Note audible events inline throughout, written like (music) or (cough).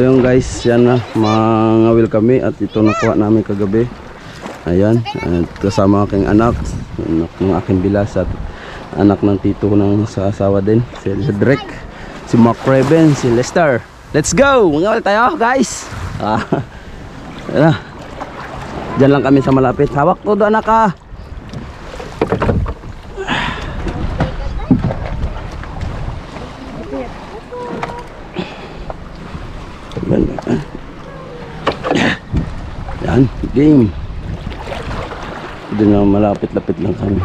So yung guys, yan na, mangawil kami at ito nakuha namin kagabi. Ayan, at kasama aking anak, anak ng aking bilas at anak ng tito ng sa asawa din, si Drake, si Mark Reven, si Lester. Let's go! Mangawil tayo guys! Ah, (laughs) ayan na. Diyan lang kami sa malapit. Hawak ko doon anak ah. Yan, game. Doon na malapit-lapit lang kami.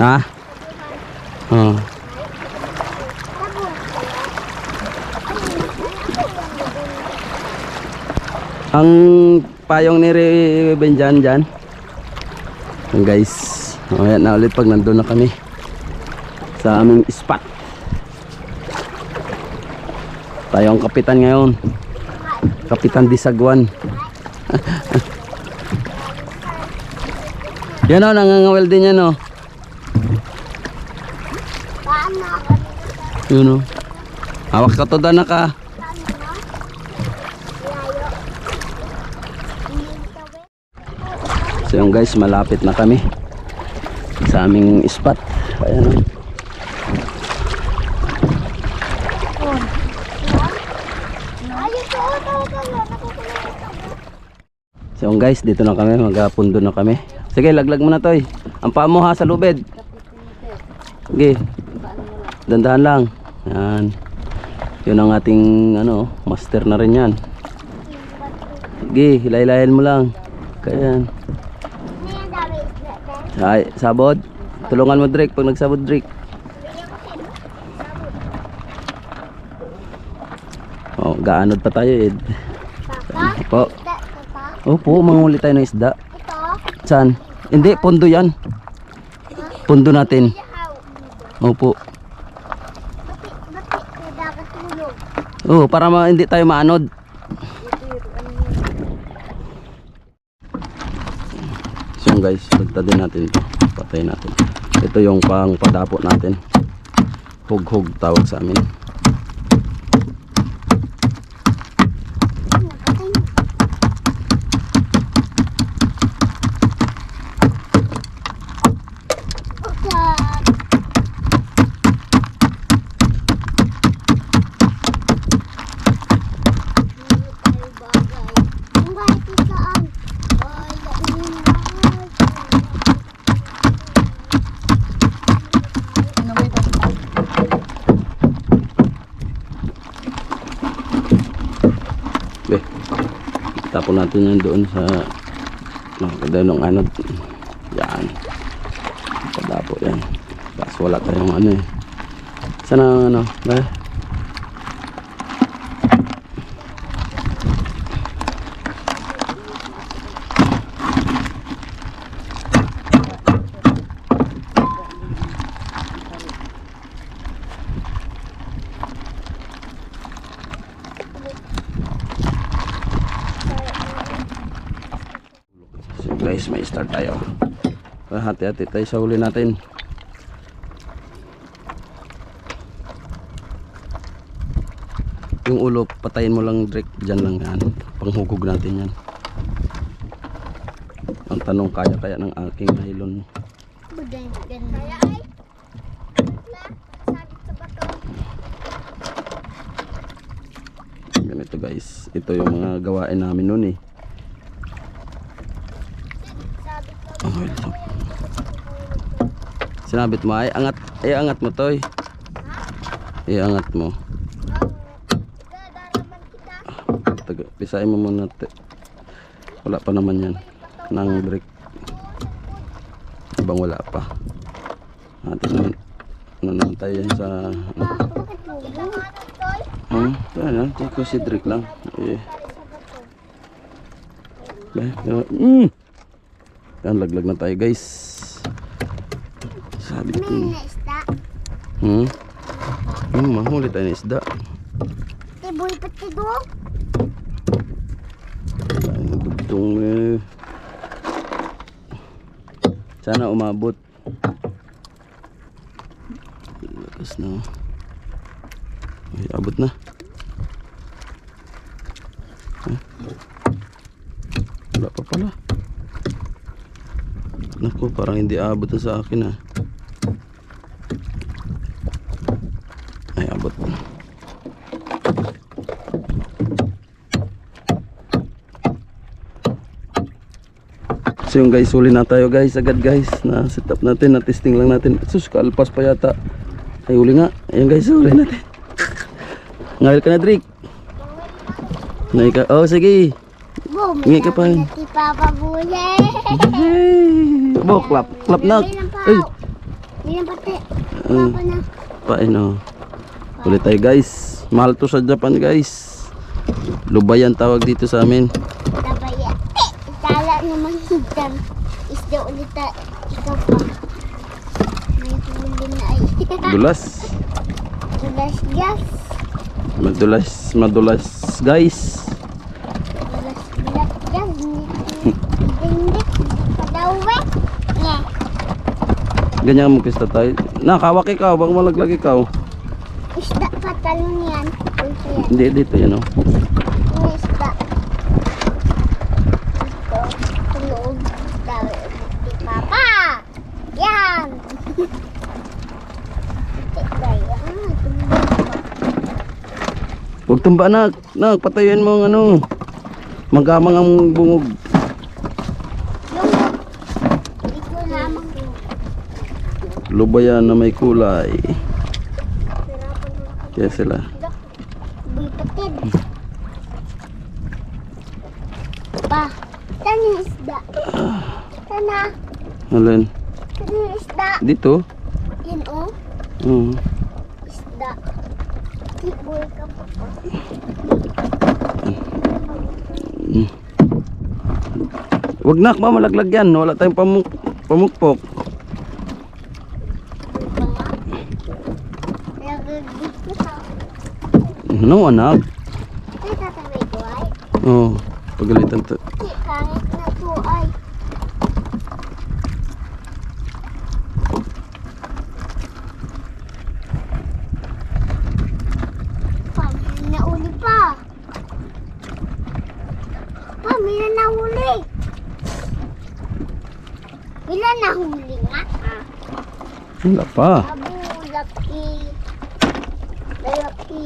Ha? Oh. Ang payong ni Ruben dyan, dyan. Yan guys. O yan na ulit pag nandun na kami. Sa aming spot. Tayo ang kapitan ngayon. Kapitan Disagwan. (laughs) yan o, nangangawel din yan o. Yun o. Hawak ka to na ka. So yung guys, malapit na kami sa aming spot. Ayan. So guys, dito na kami, magapundo na kami. Sige, laglag mo na to Ang paa mo ha sa lubid. Sige. Dandahan lang. Yan. Yun ang ating ano, master na rin yan. Sige, hilay-hilayan mo lang. Kaya yan. Ay, sabod. Tulungan mo Drake pag nagsabod Drake. Oh, gaanod pa tayo Ed. Po. Opo, manguli tayo ng isda. Saan? Hindi, pondo yan. Pondo natin. Opo. Oh, para ma hindi tayo maanod. So yun guys, pagtadin natin ito. Patay natin. Ito yung pang padapo natin. Hug-hug tawag sa amin. Tapon natin yan doon sa nakakada ng anod. Yan. Padapo yan. Tapos wala tayong ano eh. Sana ano, be? So guys, may start tayo. Ah, Hati-hati tayo sa huli natin. Yung ulo, patayin mo lang Drake. Diyan lang yan. Panghugog natin yan. Ang tanong, kaya kaya ng aking nylon. Kaya ay. Ganito guys. Ito yung mga gawain namin noon eh. Sabit sa Okay. Sinabit mo ay angat, ay angat mo toy. Ay angat mo. Taga, pisain mo muna. te. Wala pa naman yan. Nang break. Ibang wala pa. Atin naman. Ano naman tayo yan sa... Hmm? Yan, yan. Ko si Drake lang. Eh. Pero- Mm! Yan, laglag na tayo guys. Sabi ko. Hmm? Hmm, mahuli tayo ng isda. Tiboy pati do. Ay, dugtong eh. Sana umabot. Tapos na. Ay, abot na. Huh? Wala pa pala. Naku, parang hindi abot sa akin ah. Ay, abot. So yung guys, huli na tayo guys, agad guys. Na set up natin, na testing lang natin. Sus, kalpas pa yata. Ay, huli nga. Ayun guys, huli natin. (laughs) Ngawil ka na, Drake. Nay ka. Oh, sige. Hingi ka pa. Bule! Hey. Bo, clap. Clap na. Ay, Hindi na. Papa na. pain oh. Huli tayo guys. Mahal to sa Japan guys. Lubayan tawag dito sa amin. Tabaya. Eh! Itala naman higdan. Isda ulit ta. Ikaw pa. May huli na ay. (laughs) Dulas. Tulas gas. Madulas, madulas guys. Ganyan mo kista tayo. Nakawak ikaw, bang malaglag ikaw. Isda pa talon yan. Ito yan. Hindi, dito yan oh. Isda. Ito. Tulog. Ni Papa. Yan. Huwag tumba anak. Nak, patayuin mo ang ano. Magamang ang bungog. Yung ito lamang. Lubayan na may kulay. Kaya sila. Pa, saan yung isda? Sana, Alin? saan yung isda? Dito? Yan o, Oo. isda. Tibol ka pa pa. Huwag nak, ma, malaglag yan. Wala tayong pamuk pamukpok. Nagagit ko sa... No, anak. Ay, tataway ko ay. Oo. Pagalitan to. Di, kahit na to ay. Pa, may nauli pa. Pa, may na nahuli. Ilan nahuli nga? Ah, Wala pa. abu, laki. Laki.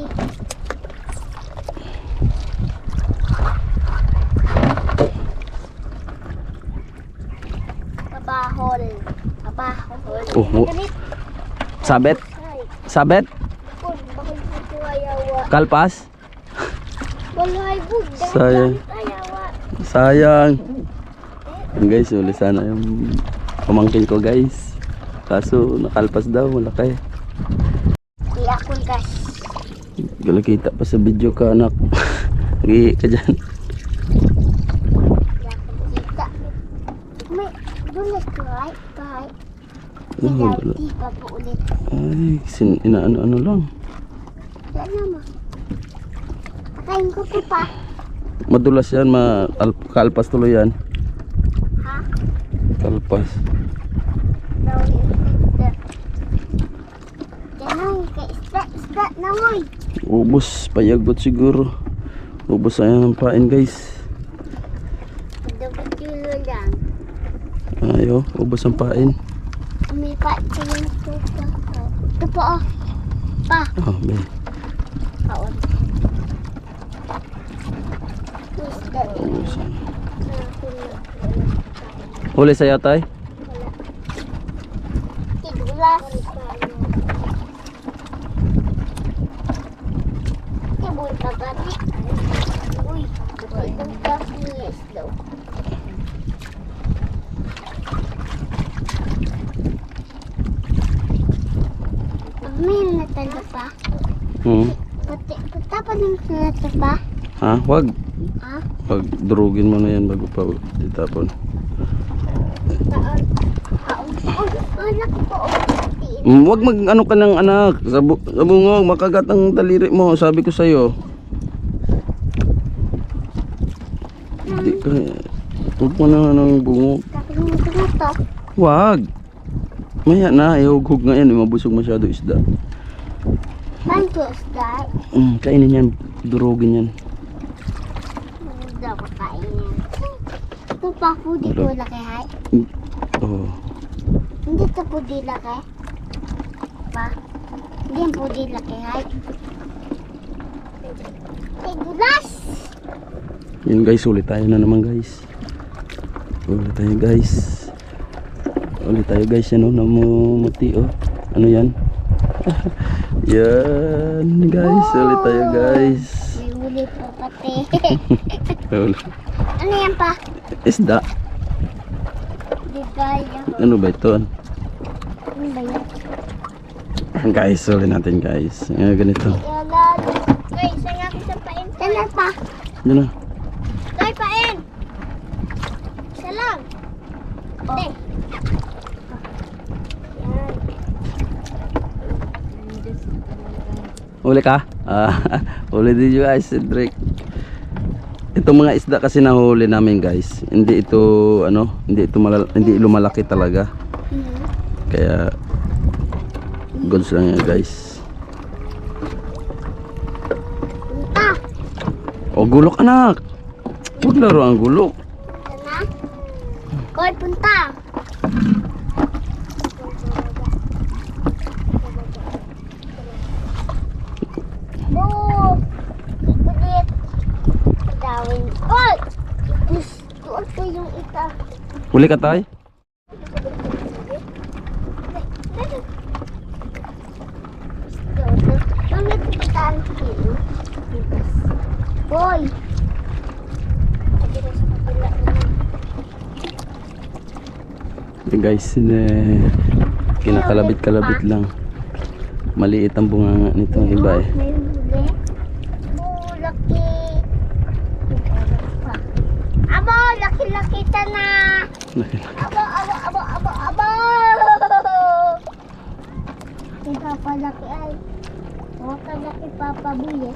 Oh, oh. Sabet? Sabet? Kalpas? Sayang. Sayang. Yan guys, uli sana yung pamangkin ko guys. Kaso nakalpas daw, malaki. Di ako gas. Galakita pa sa video ka anak. (laughs) Nagi ka dyan. Di ako kita. May dulas ko ay. Kahit. Oh, Hindi wala. Ay, sin inaano-ano lang. Patayin ko po pa. Madulas yan, ma al- kalpas tuloy yan. Ha? Kalpas. Mo. Ubus, payagot siguro. Ubus sayang ang pain guys. Dapat yulo lang. Ayo, ubus ang pain. Umipa sa yung tupa. Ito po oh. Pa. Oh, be. Kaon. Isda. Ubus. Wala. Huli sa'yo tay? Tidulas. Tibul pa pati. Uy, itong tas niya isdaw. Pag natalo pa, Hmm. pati, patapan ng natalo pa. Ha? Wag. Ha? Pag durugin mo na yan bago pa itapon. Taon. Anak ko. oh. Mm, wag mag ano ka ng anak. Sa, bu- sa bungong, makagat ang daliri mo. Sabi ko sa'yo. Hindi ka. Huwag mo na ng ito na to. Wag. Maya na, ihughog nga yan. Mabusog masyado isda. Ko isda? Mm, kainin yan. Durugin yan. Hindi ako kainin. Ito pa po di laki hay. Oh. Hindi ito po di laki. Pa. Hindi po di laki hay. Tigulas! Yun guys, ulit tayo na naman guys. Ulit tayo guys. Ulit tayo guys, yan oh, namumuti oh. Ano yan? (laughs) yan guys, ulit tayo guys. May huli pa pati. (laughs) Ano yan pa? Isda. Di kaya ko. Ano ba ito? Ano ba yan? Guys, ulit natin guys. Yan, ganito. Guys, saan ako sa pain? Saan pa? Yan na. Tay, pain! Isa lang. Oh. Yan. Uli ka? Ah, (laughs) uli din yung guys, Cedric. Itong mga isda kasi nahuli namin guys. Hindi ito ano, hindi ito malal- hindi lumalaki talaga. Kaya goods lang yan guys. Punta. O gulok anak. Huwag laro ang gulok. Koy, punta. Boo! Ulit. Dawin. Koy! Gusto ko yung ita. Huli ka tay? Boy! Guys, eh, kinakalabit-kalabit lang. Maliit ang bunganga nito iba eh. May huli. Oh, laki. Abo, laki-laki ta. Abo, abo, abo, abo, abo. Si Papa laki ay. Oh, kalaki Papa Buy eh.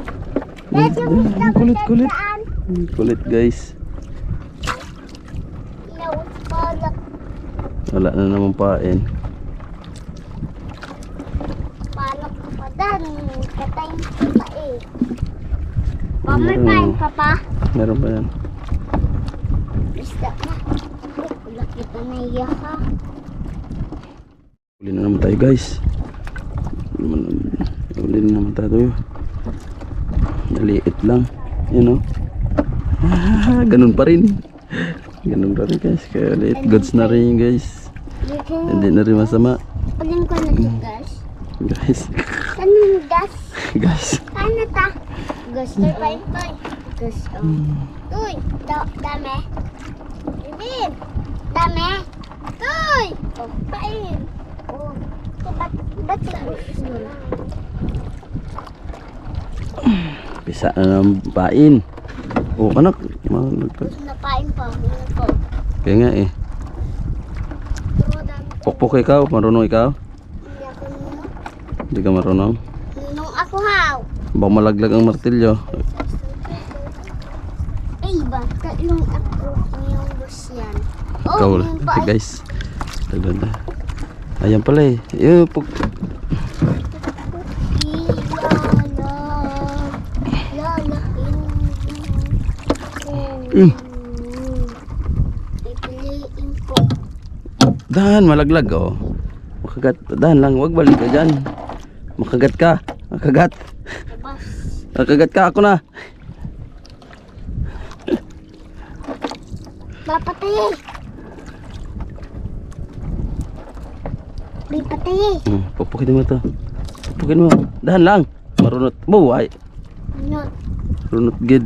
Dahil yung Mm, gusto ko kulit, kulit. dyan. Kulit guys. Pa. Wala na naman pain. Palak ko pa dan. Katayin ko pa eh. Pa, may Mm. pain pa pa. Meron ba yan? Isda na. Laki pa na iya ha. Huli na naman tayo guys. Na- Huli na naman tayo. Maliit lang. Yan o. Ah, ganun pa rin. Ganun pa rin guys. Kaya liit goods na rin guys. Hindi na rin masama. Alin ko na to guys. Guys. Anong gas? guys. (laughs) Ano ta? Gusto pa ito. Gusto. Uy, da dami. Dami. Uy! Oh, pain. Oh. Ba't, ba't Pisa na ng pain. Oh anak. Mga- Gusto na pain pa. Kaya nga eh. Pokpok ikaw. Marunong ikaw. Hindi ako nunong. Hindi ka marunong. Nunong ako haw. Baka malaglag ang martilyo. Ay, ba? Tatlong ako yung bus yan. Oh, Ikaw yun pa. Ito guys. Tagal na. Ayan pala eh. Yung pag... Mm. Dahan, malaglag oh. Makagat. Dahan lang, wag balik ka dyan. Makagat ka. Makagat. Makagat ka ako na. Patay. Hmm, pupukin mo to. Pupukin mo. Dahan lang. Marunot. Mo, ay. Ano? Marunot gid.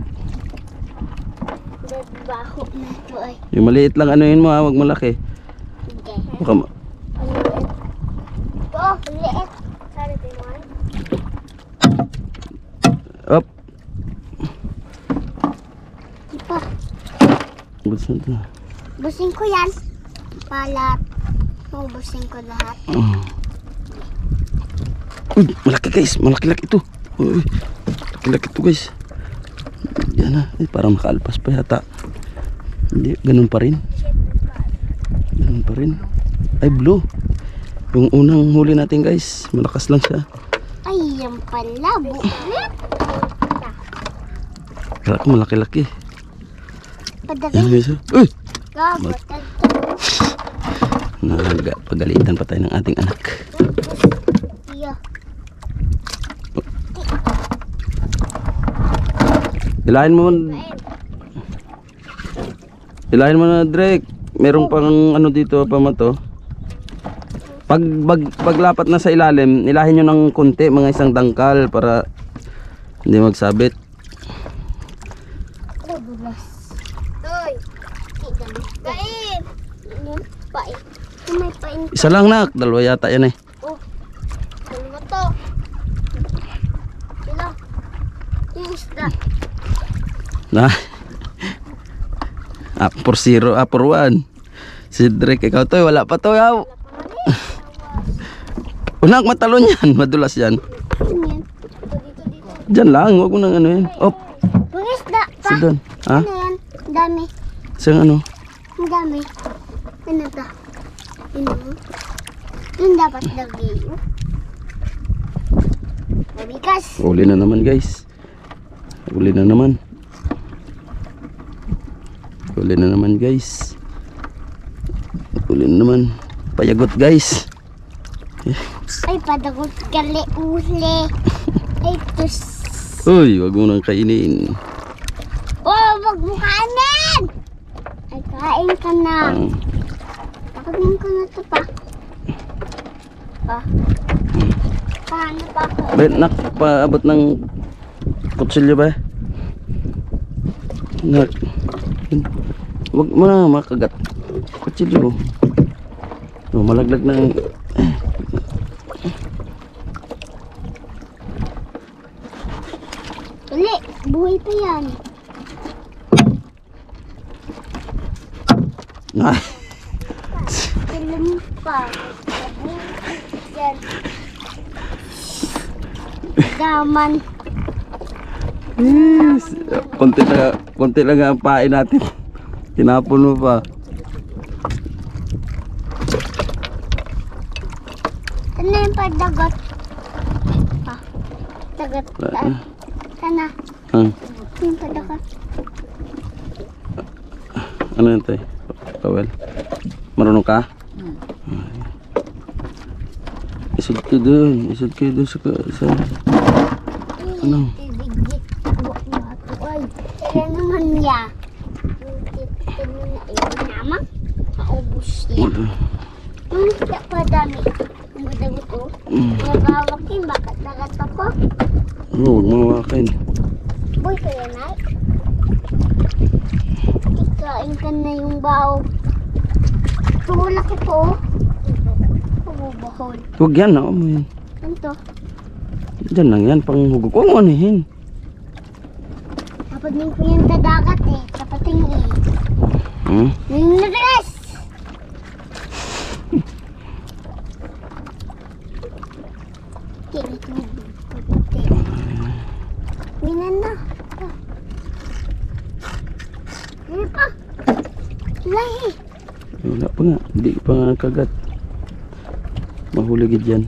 Baho na ito ay. Yung maliit lang ano yun mo ha, wag malaki. Hindi. Baka ma- Oh, liit. Sorry, Pinoy. Up. Ipa. Na to. Busing ko yan. Palat. Ubusin ko lahat. Mm. Uy, malaki guys. Malaki-laki ito. Uy, malaki-laki ito guys. Yan na. Eh, parang makaalpas pa yata. Hindi, ganun pa rin. Ganun pa rin. Ay, blue. Yung unang huli natin guys, malakas lang siya. Ay, yan pala. Bulit. Kala ko malaki-laki. Yan Padagay. guys. oh. Uy! Gabot. (laughs) Nagpagalitan pa tayo ng ating anak. Ilahin mo, ilahin mo na Drake. Meron pang ano dito pa mo to. Pag, pag paglapat na sa ilalim, ilahin nyo ng konti, mga isang dangkal para hindi magsabit. Isa lang nak, dalawa yata yan eh. Oh. Dalawa to. Sila. Yung isda. Na. (laughs) ah, por zero, ah, por one. Si Drake, ikaw to, wala pa to, yaw. (laughs) Unak, matalon yan, madulas yan. Yan? Dito, dito, dito. Diyan lang, huwag mo nang ano yan. Op, si doon. Ha? Ano dami. Saan ano? Dami. Ano to? Ano? Yung dapat lagi. Mabigas. Uli na naman guys. Uli na naman. Uli na naman guys. Uli na naman. Payagot guys. Ay, padagot gali uli. (laughs) Ay, tus. Uy, wag mo nang kainin. Oh, wag mo kanin! Ay, kain ka na. Ang Pakainin ko na to pa. Pa. Paano pa ako? Bet nak paabot ng kutsilyo ba? Nak. Wag mo na makagat. Kutsilyo. Oh, malaglag na. Uli, buhay pa yan. Alam pa. Yan. Daman. Yes. Konti lang, konti lang ang pain natin. Tinapon mo pa. Ano yung padagot? Pa. Dagot. Saan? Sana. Ah, Yung padagot. ano yun tayo? Kawel. Marunong ka? Ah, Isod ka dun. Isod ka dun sa... sa Ano? Ibigit. Buwak mo ato. Ay. Kaya naman niya. Yung na yun. Namang. Maubos niya. Yung isda pa dami. Ang padagot ko. Magawak yun. Bakit dagat ako? Ano, huwag mo hawakin. Boy, kaya na. Ikain ka na yung bao. Tulak ito. oh. Pabubahol. Huwag yan, ako mo yan. Ano? Diyan lang yan, pang hugog. Huwag mo anihin. Dapat din ko yung tadagat eh. Dapat yung eh. Hmm? Puputi. Binan na. Ano pa? Lahi. Wala pa nga. Hindi pa kagat. Mahuligid yan.